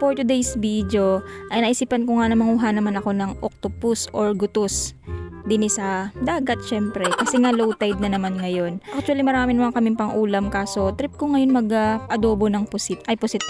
for today's video, ay naisipan ko nga na manguha naman ako ng octopus or gutos din sa dagat syempre kasi nga low tide na naman ngayon. Actually marami naman kaming pang ulam kaso trip ko ngayon mag adobo ng pusit. Ay pusit.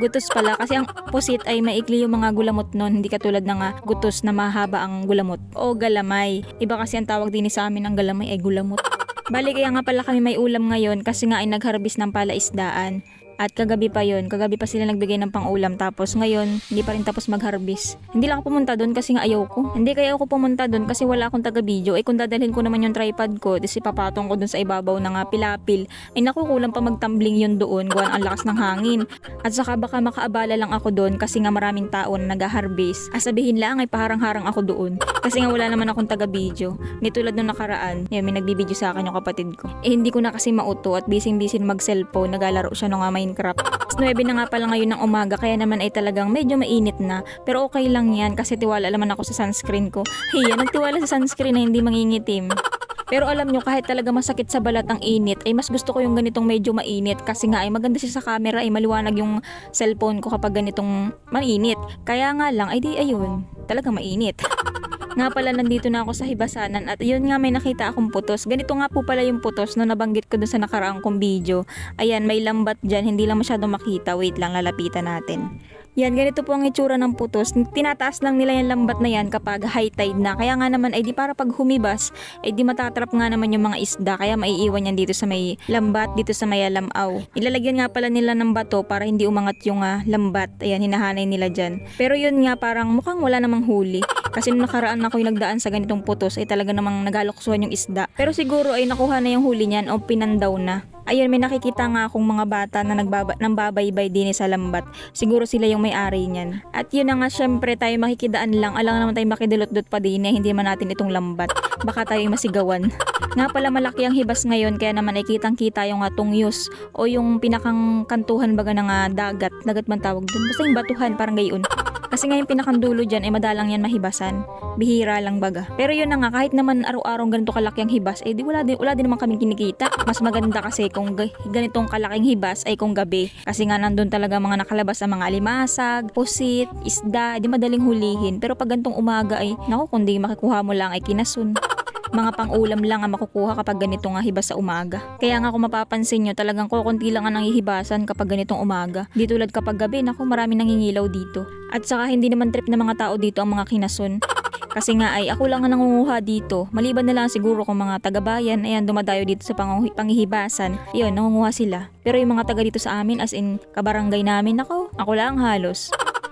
Gutos pala kasi ang pusit ay maikli yung mga gulamot nun hindi katulad ng ah, gutos na mahaba ang gulamot o galamay. Iba kasi ang tawag din sa amin ng galamay ay gulamot. Bali kaya nga pala kami may ulam ngayon kasi nga ay nagharbis ng palaisdaan. At kagabi pa yon, kagabi pa sila nagbigay ng pang-ulam tapos ngayon hindi pa rin tapos mag-harvest. Hindi lang ako pumunta doon kasi nga ayaw ko. Hindi kaya ako pumunta doon kasi wala akong taga-video. Eh kung dadalhin ko naman yung tripod ko, tapos ipapatong ko doon sa ibabaw ng ah, pilapil, ay naku kulang pa magtumbling yun doon, gawan ang lakas ng hangin. At saka baka makaabala lang ako doon kasi nga maraming tao na nag-harvest. Ah, sabihin lang ay paharang-harang ako doon. Kasi nga wala naman akong taga-video. Hindi tulad nung nakaraan, yun, may nagbibideo sa akin yung kapatid ko. Eh hindi ko na kasi mauto at busy-busy mag-cellphone, naglalaro siya ng ah, Minecraft. 9 na nga pala ngayon ng umaga kaya naman ay talagang medyo mainit na. Pero okay lang yan kasi tiwala naman ako sa sunscreen ko. Hiya, nagtiwala sa sunscreen na hindi mangingitim. Pero alam nyo, kahit talaga masakit sa balat ang init, ay mas gusto ko yung ganitong medyo mainit kasi nga ay maganda siya sa camera, ay maliwanag yung cellphone ko kapag ganitong mainit. Kaya nga lang, ay di ayun, talaga mainit. nga pala nandito na ako sa hibasanan at yun nga may nakita akong putos. Ganito nga po pala yung putos no nabanggit ko dun sa nakaraang kong video. Ayan, may lambat dyan, hindi lang masyado makita. Wait lang, lalapitan natin. Yan, ganito po ang itsura ng putos. Tinataas lang nila yung lambat na yan kapag high tide na. Kaya nga naman, ay di para pag humibas, ay di matatrap nga naman yung mga isda. Kaya maiiwan yan dito sa may lambat, dito sa may lamaw. Ilalagyan nga pala nila ng bato para hindi umangat yung ah, lambat. Ayan, hinahanay nila dyan. Pero yun nga, parang mukhang wala namang huli. Kasi nung nakaraan ako yung nagdaan sa ganitong putos, ay talaga namang nagaloksuhan yung isda. Pero siguro ay nakuha na yung huli niyan o pinandaw na. Ayun, may nakikita nga akong mga bata na nagbaba, nambabaybay din sa lambat. Siguro sila yung may-ari niyan. At yun na nga, syempre tayo makikidaan lang. Alang naman tayo makidulot-dot pa din eh, hindi man natin itong lambat. Baka tayo masigawan. nga pala malaki ang hibas ngayon, kaya naman ay kitang-kita yung atong yus o yung pinakang kantuhan baga ng ah, dagat. Dagat man tawag dun. Basta yung batuhan, parang gayon. Kasi nga yung pinakandulo dyan ay madalang yan mahibasan. Bihira lang baga. Pero yun na nga, kahit naman araw-araw ganito kalaki ang hibas, eh di wala din, wala din naman kaming kinikita. Mas maganda kasi kung ga- ganitong kalaking hibas ay kung gabi. Kasi nga nandun talaga mga nakalabas ang mga alimasag, pusit, isda, di madaling hulihin. Pero pag ganitong umaga ay, naku, kundi makikuha mo lang ay kinasun mga pang-ulam lang ang makukuha kapag ganito nga hibas sa umaga. Kaya nga kung mapapansin nyo, talagang kukunti lang ang nangihibasan kapag ganitong umaga. Di tulad kapag gabi, naku marami nangingilaw dito. At saka hindi naman trip ng mga tao dito ang mga kinasun. Kasi nga ay ako lang ang nangunguha dito. Maliban na lang siguro kung mga taga-bayan, ayan dumadayo dito sa panguhi- panghihibasan. Yun, nangunguha sila. Pero yung mga taga dito sa amin, as in kabarangay namin, ako, ako lang halos.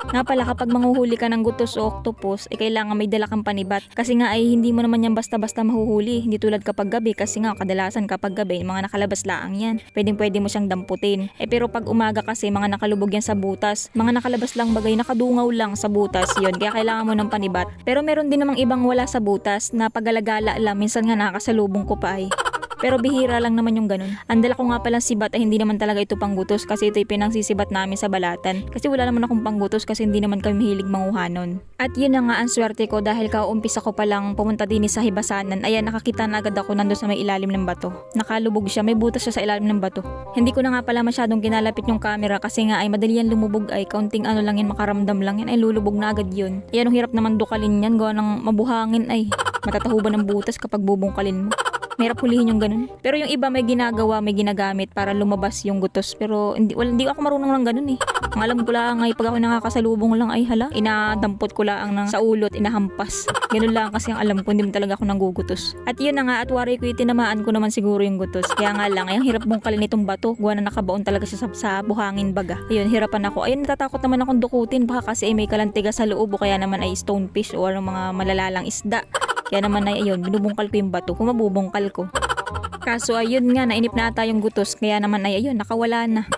Nga pala kapag manguhuli ka ng gutos o octopus, eh kailangan may dala kang panibat. Kasi nga ay hindi mo naman yan basta-basta mahuhuli. Hindi tulad kapag gabi kasi nga kadalasan kapag gabi, mga nakalabas laang yan. Pwedeng pwede mo siyang damputin. Eh pero pag umaga kasi mga nakalubog yan sa butas. Mga nakalabas lang bagay, nakadungaw lang sa butas yon Kaya kailangan mo ng panibat. Pero meron din namang ibang wala sa butas na pagalagala lang. Minsan nga nakakasalubong ko pa ay. Pero bihira lang naman yung ganun. Ang dala ko nga palang sibat ay hindi naman talaga ito panggutos kasi ito'y pinangsisibat namin sa balatan. Kasi wala naman akong panggutos kasi hindi naman kami mahilig manguha nun. At yun na nga ang swerte ko dahil kauumpisa ko palang pumunta din sa hibasanan. Ayan nakakita na agad ako nando sa may ilalim ng bato. Nakalubog siya, may butas siya sa ilalim ng bato. Hindi ko na nga pala masyadong kinalapit yung camera kasi nga ay madali yan lumubog ay kaunting ano lang yan makaramdam lang yan ay lulubog na agad yun. Ayan ang hirap naman dukalin yan gawa ng mabuhangin ay matatahuban ng butas kapag bubungkalin mo. Mahirap hulihin yung ganun. Pero yung iba may ginagawa, may ginagamit para lumabas yung gutos. Pero hindi, wala, hindi ako marunong lang ganun eh. Ang alam ko lang ay pag ako nakakasalubong lang ay hala, inadampot ko lang ng sa ulot, inahampas. Ganun lang kasi ang alam ko, hindi talaga ako nanggugutos. At yun na nga, at wari ko itinamaan ko naman siguro yung gutos. Kaya nga lang, ay ang hirap mong kalin itong bato. Gawa na nakabaon talaga sa, sa buhangin baga. Ayun, hirapan ako. Ayun, natatakot naman akong dukutin. Baka kasi ay may kalantiga sa loob o kaya naman ay stonefish o ano mga malalalang isda. Kaya naman ay ayun, binubungkal ko yung bato. Kung mabubungkal ko. Kaso ayun nga, nainip na ata yung gutos. Kaya naman ay ayun, nakawala na.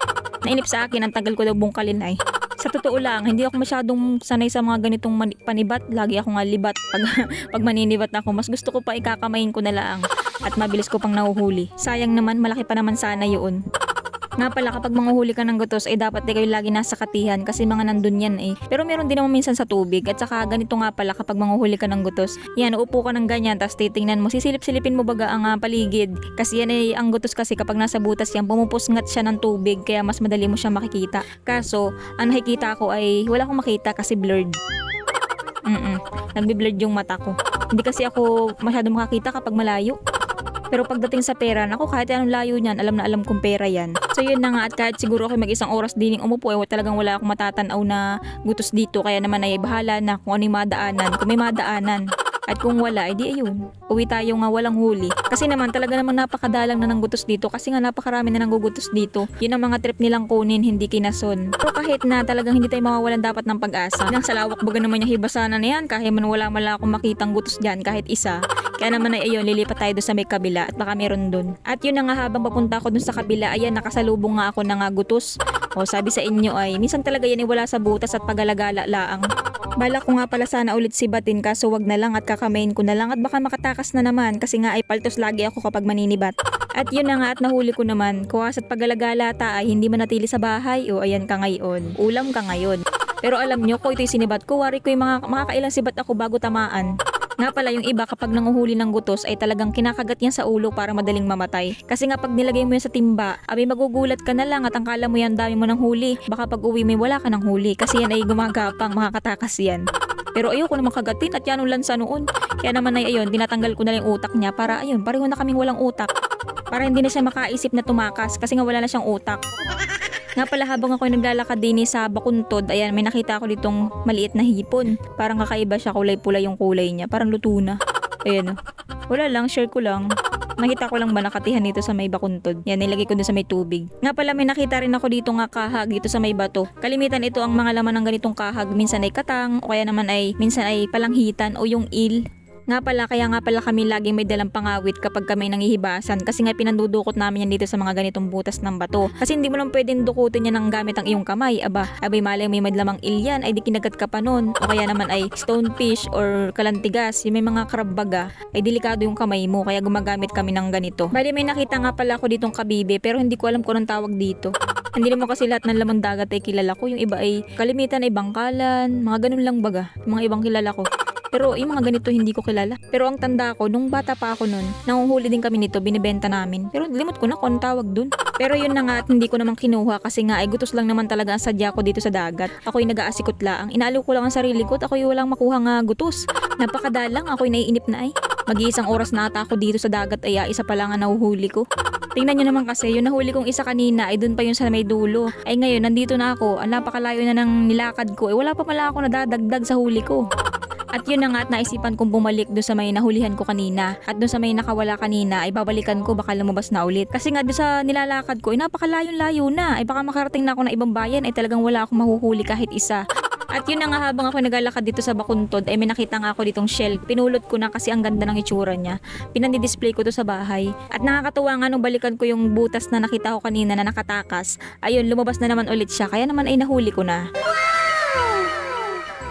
Nainip sa akin, ang tagal ko daw bungkalin ay. Sa totoo lang, hindi ako masyadong sanay sa mga ganitong panibat. Lagi ako nga libat. Pag, pag maninibat ako, mas gusto ko pa ikakamayin ko na lang. At mabilis ko pang nahuhuli. Sayang naman, malaki pa naman sana yun. Nga pala kapag manguhuli ka ng gutos ay dapat di kayo lagi nasa katihan kasi mga nandun yan eh. Pero meron din naman minsan sa tubig at saka ganito nga pala kapag manguhuli ka ng gutos. Yan, uupo ka ng ganyan tapos titingnan mo, sisilip-silipin mo baga ang ah, paligid. Kasi yan ay ang gutos kasi kapag nasa butas yan, pumupusngat siya ng tubig kaya mas madali mo siya makikita. Kaso, ang nakikita ko ay wala akong makita kasi blurred. Mm-mm. Nagbi-blurred yung mata ko. Hindi kasi ako masyado makakita kapag malayo. Pero pagdating sa pera, naku kahit anong layo niyan, alam na alam kong pera yan. So yun na nga at kahit siguro ako mag-isang oras din umupo, eh, talagang wala akong matatanaw na gutos dito. Kaya naman ay bahala na kung ano yung madaanan. Kung may madaanan. At kung wala, edi ayun. Uwi tayo nga walang huli. Kasi naman talaga namang napakadalang na ng gutos dito. Kasi nga napakarami na ng gugutos dito. Yun ang mga trip nilang kunin, hindi kinason. Pero kahit na talagang hindi tayo mawawalan dapat ng pag-asa. Nang sa lawak baga naman yung hibasanan na yan. Kahit man wala mala akong makitang gutos dyan, kahit isa. Kaya naman ay ayun, lilipat tayo doon sa may kabila at baka meron doon. At yun na nga habang papunta ako doon sa kabila, ayan, nakasalubong nga ako ng gutos. O sabi sa inyo ay, minsan talaga yan ay wala sa butas at pagalagala laang. Bala ko nga pala sana ulit si Batin kaso wag na lang at kakamain ko na lang at baka makatakas na naman kasi nga ay paltos lagi ako kapag maninibat. At yun na nga at nahuli ko naman, kuwas at pagalagala ta ay hindi manatili sa bahay o ayan ka ngayon. Ulam ka ngayon. Pero alam nyo, ko ito'y sinibat ko, wari ko yung mga makakailang sibat ako bago tamaan. Nga pala yung iba kapag nanguhuli ng gutos ay talagang kinakagat yan sa ulo para madaling mamatay. Kasi nga pag nilagay mo yan sa timba, abay magugulat ka na lang at ang kala mo yan dami mo ng huli. Baka pag uwi mo wala ka ng huli kasi yan ay gumagapang makakatakas yan. Pero ayoko naman kagatin at yan ulan sa noon. Kaya naman ay ayun, dinatanggal ko na lang yung utak niya para ayun, pareho na kaming walang utak. Para hindi na siya makaisip na tumakas kasi nga wala na siyang utak. Nga pala habang ako naglalakad din sa Bakuntod, ayan may nakita ako ditong maliit na hipon. Parang kakaiba siya, kulay pula yung kulay niya. Parang luto na. Ayan o. Wala lang, share ko lang. Nakita ko lang ba nakatihan dito sa may bakuntod. Yan, nilagay ko dun sa may tubig. Nga pala may nakita rin ako dito nga kahag dito sa may bato. Kalimitan ito ang mga laman ng ganitong kahag. Minsan ay katang o kaya naman ay minsan ay palanghitan o yung il. Nga pala, kaya nga pala kami laging may dalang pangawit kapag kami nangihibasan kasi nga pinandudukot namin yan dito sa mga ganitong butas ng bato. Kasi hindi mo lang pwedeng dukutin yan ng gamit ang iyong kamay. Aba, abay malay may madlamang ilyan ay di kinagat ka pa nun. O kaya naman ay stonefish or kalantigas, yung may mga crab baga, ay delikado yung kamay mo kaya gumagamit kami ng ganito. Bali may nakita nga pala ako ditong kabibe pero hindi ko alam kung anong tawag dito. Hindi naman kasi lahat ng laman dagat ay kilala ko. Yung iba ay kalimitan ay bangkalan, mga ganun lang baga. Mga ibang kilala ko. Pero yung mga ganito hindi ko kilala. Pero ang tanda ko, nung bata pa ako nun, nanguhuli din kami nito, binibenta namin. Pero limot ko na kung tawag dun. Pero yun na nga at hindi ko naman kinuha kasi nga ay gutos lang naman talaga ang sadya ko dito sa dagat. Ako'y nag-aasikot lang. Inaalo ko lang ang sarili ko at ako'y walang makuha nga gutos. Napakadalang, ako'y naiinip na ay. Mag-iisang oras na ata ako dito sa dagat ay isa pa lang ang nahuhuli ko. Tingnan nyo naman kasi, yung nahuli kong isa kanina ay dun pa yun sa may dulo. Ay ngayon, nandito na ako. Ang napakalayo na ng nilakad ko. Eh wala pa pala ako nadadagdag sa huli ko. At yun na nga at naisipan kong bumalik doon sa may nahulihan ko kanina. At doon sa may nakawala kanina ay babalikan ko baka lumabas na ulit. Kasi nga doon sa nilalakad ko ay napakalayon-layo na. Ay baka makarating na ako ng ibang bayan ay talagang wala akong mahuhuli kahit isa. At yun na nga habang ako naglalakad dito sa Bakuntod ay may nakita nga ako ditong shell. Pinulot ko na kasi ang ganda ng itsura niya. Pinandi-display ko to sa bahay. At nakakatuwa nga nung balikan ko yung butas na nakita ko kanina na nakatakas. Ayun, lumabas na naman ulit siya. Kaya naman ay nahuli ko na.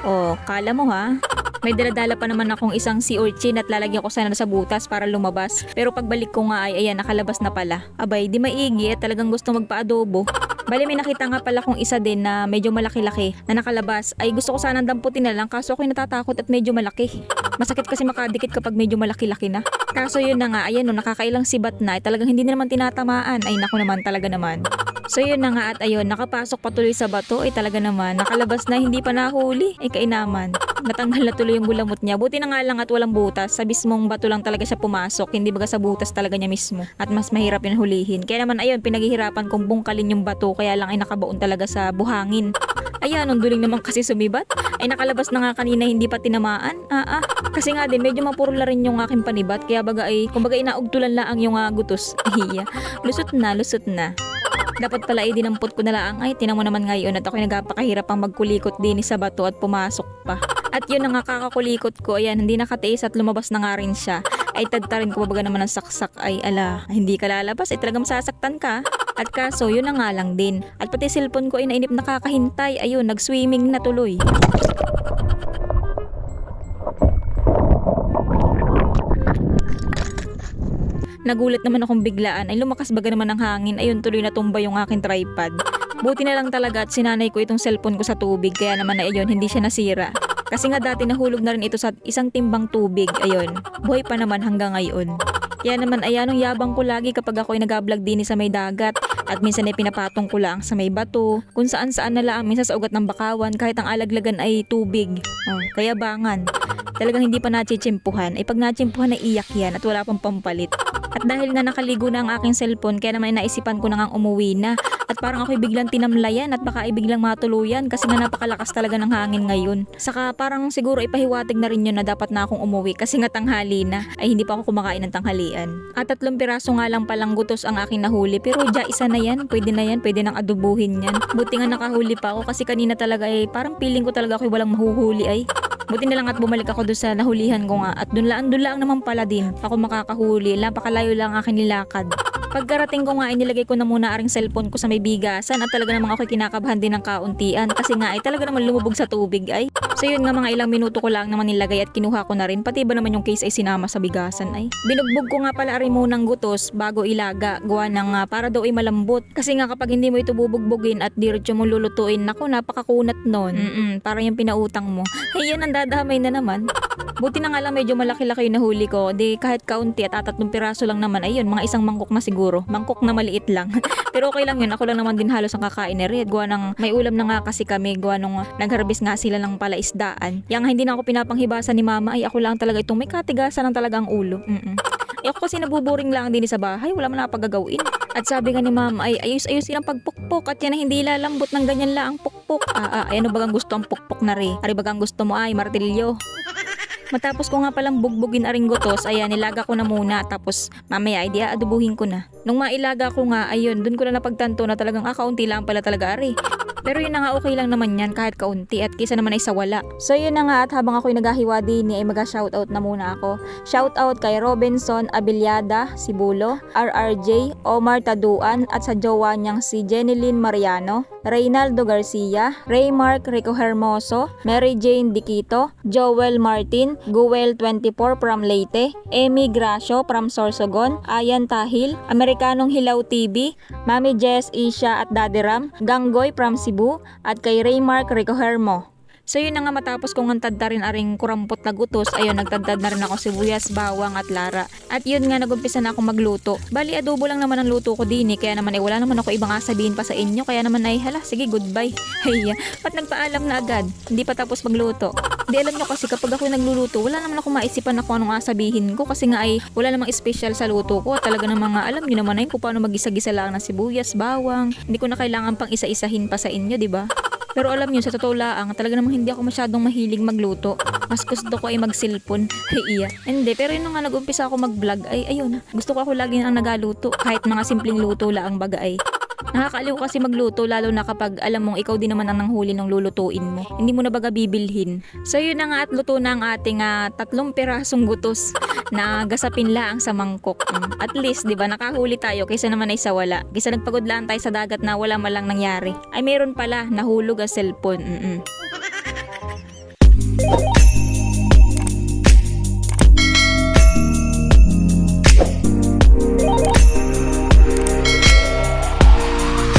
Oh, kala mo ha? May daladala pa naman akong isang sea urchin at lalagyan ko sana sa butas para lumabas. Pero pagbalik ko nga ay ayan, nakalabas na pala. Abay, di maigi at talagang gusto magpa-adobo. Bali may nakita nga pala kong isa din na medyo malaki-laki na nakalabas. Ay gusto ko sanang damputin na lang kaso ako'y natatakot at medyo malaki. Masakit kasi makadikit kapag medyo malaki-laki na. Kaso yun na nga, ayan no, nakakailang sibat na. Ay talagang hindi na naman tinatamaan. Ay naku naman talaga naman. So yun na nga at ayun, nakapasok patuloy sa bato. Ay talaga naman, nakalabas na hindi pa nahuli. Ay kainaman. Natanggal na tuloy yung gulamot niya. Buti na nga lang at walang butas. Sa mismong bato lang talaga siya pumasok. Hindi baga sa butas talaga niya mismo. At mas mahirap yung hulihin. Kaya naman ayun, pinaghihirapan kong bungkalin yung bato. Kaya lang ay nakabaon talaga sa buhangin. Ayan, ang duling naman kasi sumibat. Ay nakalabas na nga kanina hindi pa tinamaan. Ah, ah. Kasi nga din, medyo mapurula rin yung aking panibat. Kaya baga ay, kumbaga inaugtulan lang yung uh, gutos. Iya. Lusot na, lusot na. Dapat pala ay dinampot ko na lang. Ay, tinan mo naman ngayon at ako'y nagpakahirap ang magkulikot din sa bato at pumasok pa. At yun na nga kakakulikot ko. Ayan, hindi nakatiis at lumabas na nga rin siya. Ay tadtarin ko baga naman ang saksak. Ay ala, hindi ka lalabas. Ay talagang masasaktan ka. At kaso, yun na nga lang din. At pati cellphone ko ay nainip nakakahintay. Ayun, nag-swimming na tuloy. Nagulat naman akong biglaan ay lumakas baga naman ng hangin ayun tuloy natumba yung aking tripod. Buti na lang talaga at sinanay ko itong cellphone ko sa tubig kaya naman na ayun hindi siya nasira. Kasi nga dati nahulog na rin ito sa isang timbang tubig ayun. Buhay pa naman hanggang ngayon. Kaya naman ay anong yabang ko lagi kapag ako ay nag-vlog din sa may dagat at minsan ay pinapatong ko lang sa may bato kung saan saan na lang minsan sa ugat ng bakawan kahit ang alaglagan ay tubig. Oh, kaya bangan. Talagang hindi pa nachitsimpuhan ay pag nachimpuhan ay iyak yan at wala pang pampalit. At dahil nga nakaligo na ang aking cellphone kaya naman naisipan ko na ngang umuwi na at parang ako'y biglang tinamlayan at baka ay biglang matuluyan kasi nga napakalakas talaga ng hangin ngayon. Saka parang siguro ipahiwatig na rin yun na dapat na akong umuwi kasi nga tanghali na ay hindi pa ako kumakain ng tanghalian. At tatlong piraso nga lang palang gutos ang aking nahuli pero dya isa na yan, pwede na yan, pwede nang adubuhin yan. Buti nga nakahuli pa ako kasi kanina talaga ay parang feeling ko talaga ako'y walang mahuhuli ay. Buti na lang at bumalik ako doon sa nahulihan ko nga at doon lang, doon lang naman pala din ako makakahuli. Napakalayo lang ang aking nilakad. Pagkarating ko nga ay nilagay ko na muna aring cellphone ko sa may bigasan at talaga namang ako kinakabahan din ng kauntian kasi nga ay talaga naman lumubog sa tubig ay. So yun nga mga ilang minuto ko lang naman nilagay at kinuha ko na rin pati ba naman yung case ay sinama sa bigasan ay. Binugbog ko nga pala rin munang gutos bago ilaga gawa ng ah, para daw ay malambot. Kasi nga kapag hindi mo ito bubugbugin at diretso mo lulutuin nako napakakunat nun. Mm parang yung pinautang mo. Ay yan ang dadamay na naman. Buti na nga lang medyo malaki-laki yung nahuli ko. Di kahit kaunti at atatlong piraso lang naman. Ayun, mga isang mangkok na siguro. Mangkok na maliit lang. Pero okay lang yun. Ako lang naman din halos ang kakain na rin. Gawa ng may ulam na nga kasi kami. Gawa nung nagharbis nga sila ng palaisdaan. Yang hindi na ako pinapanghibasan ni mama. Ay ako lang talaga itong may katigasan ng talagang ulo. Mm-mm. Eh, ako kasi nabuboring lang din sa bahay. Wala man napagagawin. At sabi nga ni mama ay ayos-ayos ang pagpukpok at yan ay hindi lalambot ng ganyan lang ang pukpok. Ah, ah, ay ano bagang gusto ang pukpok na rin? Ari bagang gusto mo ay martilyo. Matapos ko nga palang bugbugin aring gotos, ayan, nilaga ko na muna. Tapos mamaya, ay di adubuhin ko na. Nung mailaga ko nga, ayun, dun ko na napagtanto na talagang ah, kaunti lang pala talaga ari. Pero yun na nga, okay lang naman yan kahit kaunti at kisa naman ay sawala. So yun na nga at habang ako'y naghahiwa din ay maga-shoutout na muna ako. Shoutout kay Robinson Abiliada, Sibulo, RRJ, Omar Taduan at sa jowa niyang si Jeneline Mariano, Reynaldo Garcia, Raymark Rico Hermoso, Mary Jane Diquito, Joel Martin, Guel24 from Leyte, Amy Gracio from Sorsogon, Ayan Tahil, Amerikanong Hilaw TV, Mami Jess Isha at Daddy Ram, Ganggoy from Cebu, at kay Raymark Rico Hermo. So yun na nga matapos kong antadda rin aring kurampot na gutos, ayun nagtadtad na rin ako sibuyas, bawang at lara. At yun nga nagumpisa na ako magluto. Bali adobo lang naman ang luto ko din eh, kaya naman eh wala naman ako ibang sabihin pa sa inyo, kaya naman ay hala, sige goodbye. Hey, pat nagpaalam na agad, hindi pa tapos magluto. Di alam nyo kasi kapag ako nagluluto, wala naman ako maisipan na kung ano nga sabihin ko kasi nga ay wala namang special sa luto ko. At talaga namang nga alam nyo naman ay kung paano mag-isa-gisa lang ng sibuyas, bawang. Hindi ko na kailangan pang isa-isahin pa sa inyo, di ba? Pero alam nyo, sa totoo lang, talaga namang hindi ako masyadong mahilig magluto. Mas gusto ko ay mag-cellphone. Hey, iya. Hindi, pero yun nga nag-umpisa ako mag-vlog, ay ayun, gusto ko ako lagi ang nagaluto. Kahit mga simpleng luto lang baga ay. Nakakaaliw kasi magluto lalo na kapag alam mong ikaw din naman ang nanghuli ng lulutuin mo. Hindi mo na baga bibilhin. So yun na nga at luto na ang ating ah, tatlong pirasong gutos na gasapin lang sa mangkok. Mm, At least, di ba, nakahuli tayo kaysa naman ay sa wala. Kaysa nagpagod lang tayo sa dagat na wala malang nangyari. Ay meron pala, nahulog ang cellphone. Mm-mm.